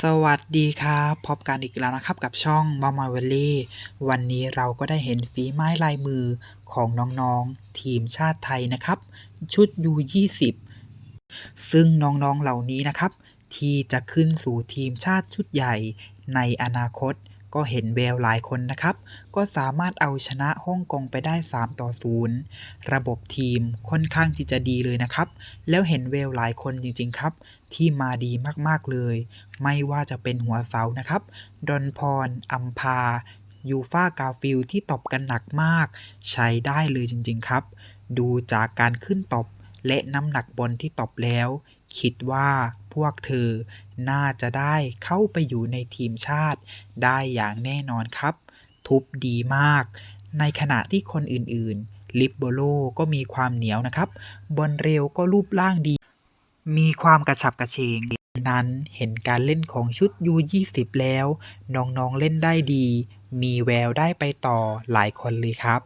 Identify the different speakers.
Speaker 1: สวัสดีครับ พบกันอีกแล้วนะครับกับช่องมาม a เวลลี่วันนี้เราก็ได้เห็นฝีไม้ลายมือของน้องๆ ทีมชาติไทยนะครับ ชุด U20 ซึ่งน้องๆเหล่านี้นะครับ ที่จะขึ้นสู่ทีมชาติชุดใหญ่ในอนาคต ก็เห็นแววหลายคนนะครับ ก็สามารถเอาชนะฮ่องกงไปได้ 3 ต่อ 0 ระบบทีมค่อนข้างที่จะดีเลยนะครับ แล้วเห็นแววหลายคนจริงๆครับ ที่มาดีมากๆเลย ไม่ว่าจะเป็นหัวเสานะครับดอนพรอัมพายูฟากาฟิลที่ตบกันหนักมาก ใช้ได้เลยจริงๆครับ ดูจากการขึ้นตบ และน้ำหนักบอลที่ตบแล้ว คิดว่าพวกเธอน่าจะได้เข้าไปอยู่ในทีมชาติ ได้อย่างแน่นอนครับ ทุบดีมาก ในขณะที่คนอื่นๆ ลิปโบโลก็มีความเหนียวนะครับ บอลเร็วก็รูปร่างดี มีความกระฉับกระเฉงนั้นเห็นการเล่นของชุด U20 แล้ว น้องๆเล่นได้ดี มีแววได้ไปต่อหลายคนเลยครับ